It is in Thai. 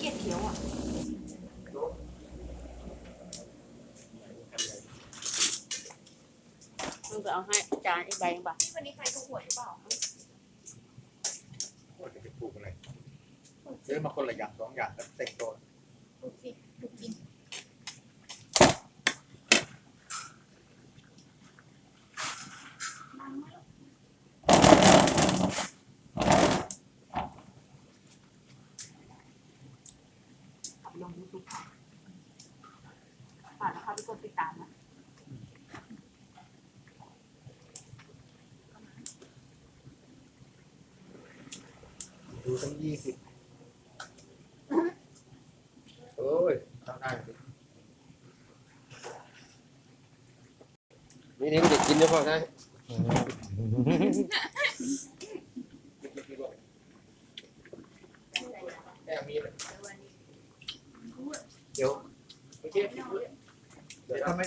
เกียดเขียวอะมึงไปเอาให้จานอีกใบหนึ่งป่ะวันนี้ใครถูกหวยหรือเปล่าว่าจะปลูกอะไรซื้อมาคนละอย่างสองอย่างแล้วเต็มตัวถูกสิถูกจ ลงยูทูบค่ะฝากนะคะทุกคนติดตามนะดูตั้งยี่สิบโอ้ยเข้าได้สินี่นี่มันจะกินได้พอได้แม่มีเลย เดี๋ยวเมื่อกี้เดี๋ยวทำไม